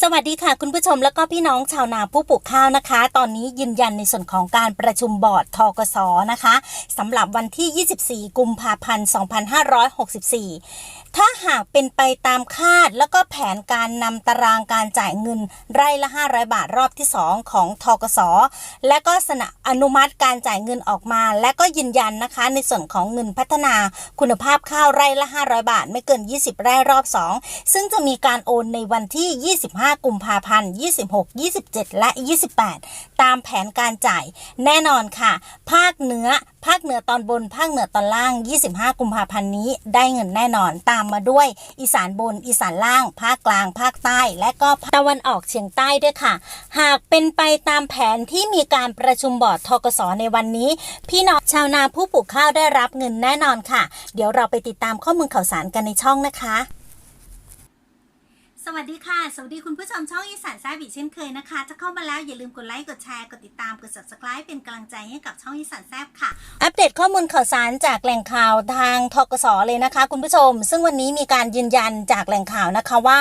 สวัสดีค่ะ คุณผู้ชมแล้วก็พี่น้องชาวนาผู้ปลูกข้าวนะคะ ตอนนี้ยืนยันในส่วนของการประชุมบอร์ดทกสนะคะสำหรับวันที่ 24 กุมภาพันธ์ 2564 ถ้าหากเป็นไปตามคาดแล้วก็แผนการนำตารางการจ่ายเงินไร่ละ 500 บาทรอบที่ 2 ของทกสและก็สนะอนุมัติการจ่ายเงินออกมา และก็ยืนยันนะคะ ในส่วนของเงินพัฒนาคุณภาพข้าวไร่ละ 500 บาท ไม่เกิน 20 ไร่รอบ 2 ซึ่งจะมีการโอนในวันที่ 25กุมภาพันธ์ 26 27 และ 28 ตามแผนการจ่ายแน่นอนค่ะ ภาคเหนือภาคเหนือตอนบน ภาคเหนือตอนล่าง 25 กุมภาพันธ์นี้ได้เงินแน่นอนตามมาด้วย อีสานบน อีสานล่าง ภาคกลาง ภาคใต้ และก็ตะวันออกเฉียงใต้ด้วยค่ะ หากเป็นไปตามแผนที่มีการประชุมบอร์ดทกสในวันนี้ พี่น้องชาวนาผู้ปลูกข้าวได้รับเงินแน่นอนค่ะ เดี๋ยวเราไปติดตามข้อมูลข่าวสารกันในช่องนะคะ สวัสดีค่ะ สวัสดีคุณผู้ชมช่องอีสานแซ่บอีเช่นเคยนะคะ จะเข้ามาแล้วอย่าลืมกดไลค์ กดแชร์ กดติดตาม กด subscribe เป็นกำลังใจให้กับช่องอีสานแซ่บค่ะ อัปเดตข้อมูลข่าวสารจากแหล่งข่าวทางทกสเลยนะคะ คุณผู้ชม ซึ่งวันนี้มีการยืนยันจากแหล่งข่าวนะคะว่า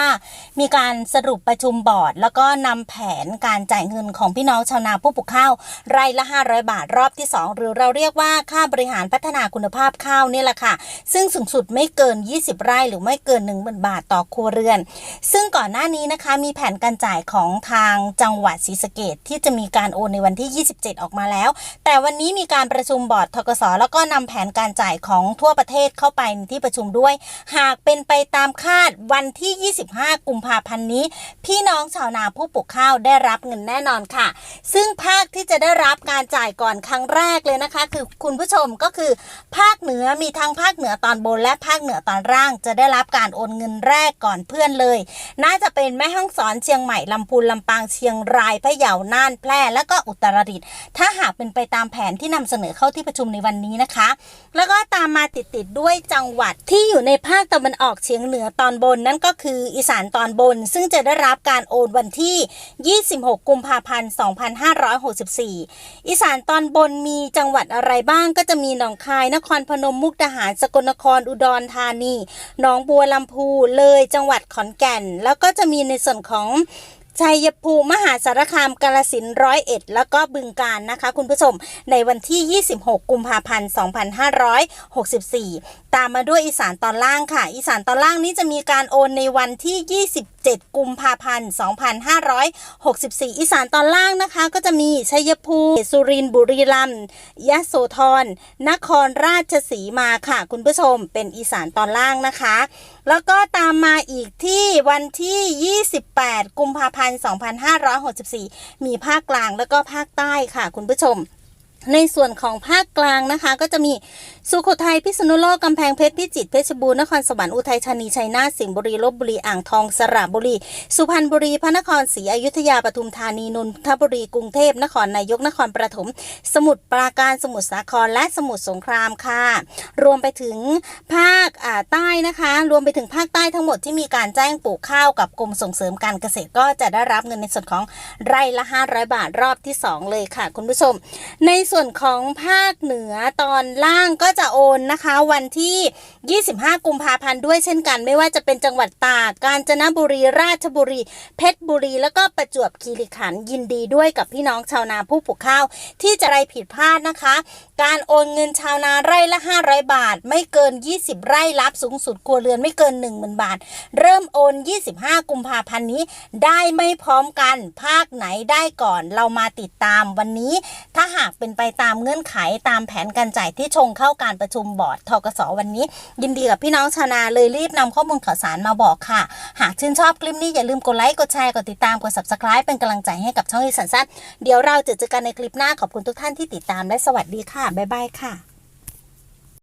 มีการสรุปประชุมบอร์ด แล้วก็นำแผนการจ่ายเงินของพี่น้องชาวนาผู้ปลูกข้าวไร่ละ 500 บาทรอบที่ 2 หรือเราเรียกว่าค่าบริหารพัฒนาคุณภาพข้าวนี่แหละค่ะ ซึ่งสูงสุดไม่เกิน 20 ไร่หรือไม่เกิน 10,000 บาทต่อครัวเรือนซึ่งก่อนหน้านี้นะคะมีแผนการจ่ายของทางจังหวัดศรีสะเกดที่จะมีการโอนในวันที่ 27 ออกมาแล้ว แต่วันนี้มีการประชุมบอร์ดทกสแล้วก็นำแผนการจ่ายของทั่วประเทศเข้าไปในที่ประชุมด้วย หากเป็นไปตามคาดวันที่ 25 กุมภาพันธ์นี้ พี่น้องชาวนาผู้ปลูกข้าวได้รับเงินแน่นอนค่ะ ซึ่งภาคที่จะได้รับการจ่ายก่อนครั้งแรกเลยนะคะ คือคุณผู้ชมก็คือ ภาคเหนือมีทั้งภาคเหนือตอนบนและภาคเหนือตอนล่าง จะได้รับการโอนเงินแรกก่อนเพื่อนเลยน่าจะเป็นแม่ฮ่องสอนเชียงใหม่ลำพูนลำปางเชียงรายพะเยาน่านแพร่และก็อุตรดิตถ์ถ้าหากเป็นไปตามแผนที่นำเสนอเข้าที่ประชุมในวันนี้นะคะ แล้วก็ตามมาติดๆด้วยจังหวัดที่อยู่ในภาคตะวันออกเฉียงเหนือตอนบนนั่นก็คืออีสานตอนบน ซึ่งจะได้รับการโอนวันที่ 26 กุมภาพันธ์ 2564 อีสานตอนบนมีจังหวัดอะไรบ้างก็จะมีหนองคาย นครพนมมุกดาหารสกลนครอุดรธานี หนองบัวลำพูเลยจังหวัดขอนแก่นแล้วก็จะมีในส่วนของชัยภูมิมหาสารคามกาลสินร้อยเอ็ดแล้วก็บึงการนะคะ คุณผู้ชมในวันที่ 26 กุมภาพันธ์ 2564 ตามมาด้วยอีสานตอนล่างค่ะ อีสานตอนล่างนี้จะมีการโอนในวันที่ 7 กุมภาพันธ์ 2564 อีสานตอนล่างนะคะก็จะมีชัยภูมิสุรินทร์บุรีรัมย์ยะโสธรนครราชสีมาค่ะ คุณผู้ชมเป็นอีสานตอนล่างนะคะ แล้วก็ตามมาอีกที่วันที่ 28 กุมภาพันธ์ 2564 มีภาคกลางแล้วก็ภาคใต้ค่ะ คุณผู้ชม ในส่วนของภาคกลางนะคะ ก็จะมีสุโขทัยพิษณุโลกกำแพงเพชรพิจิตรเพชรบูรณ์นครสวรรค์อุทัยธานีชัยนาทสิงห์บุรีลบบุรีอ่างทองสระบุรี สุพรรณบุรีพระนครศรีอยุธยาปทุมธานีนนทบุรีกรุงเทพนครนายกนครปฐมสมุทรปราการสมุทรสาครและสมุทรสงครามค่ะ รวมไปถึงภาคใต้นะคะ รวมไปถึงภาคใต้ทั้งหมดที่มีการแจ้งปลูกข้าวกับกรมส่งเสริมการเกษตรก็จะได้รับเงินในส่วนของไร่ละ500บาทรอบที่ 2 เลยค่ะ คุณผู้ชม ในส่วนของภาคเหนือตอนล่างก็จะโอนนะคะ วันที่ 25 กุมภาพันธ์ด้วยเช่นกัน ไม่ว่าจะเป็นจังหวัดตากกาญจนบุรีราชบุรี เพชรบุรี แล้วก็ประจวบคีรีขันธ์ยินดีด้วยกับพี่น้องชาวนาผู้ปลูกข้าว ที่จะไรผิดพลาดนะคะ การโอนเงินชาวนาไร่ละ 500 บาท ไม่เกิน 20 ไร่รับสูงสุดครัวเรือนไม่เกิน 10,000 บาท เริ่มโอน 25 กุมภาพันธ์นี้ ได้ไม่พร้อมกันภาคไหนได้ก่อนเรามาติดตามวันนี้ ถ้าหากเป็นไปตามเงื่อนไขตามแผนการจ่ายที่ชงเข้าการประชุมบอร์ดทกสวันนี้ ยินดีกับพี่น้องชาวนาเลยรีบนำข้อมูลข่าวสารมาบอกค่ะ หากชื่นชอบคลิปนี้อย่าลืมกดไลค์กดแชร์กดติดตามกด subscribe เป็นกำลังใจให้กับช่องอีสันสั้นเดี๋ยวเราจะเจอกันในคลิปหน้าขอบคุณทุกท่านที่ติดตามและสวัสดีค่ะบ๊ายบายค่ะ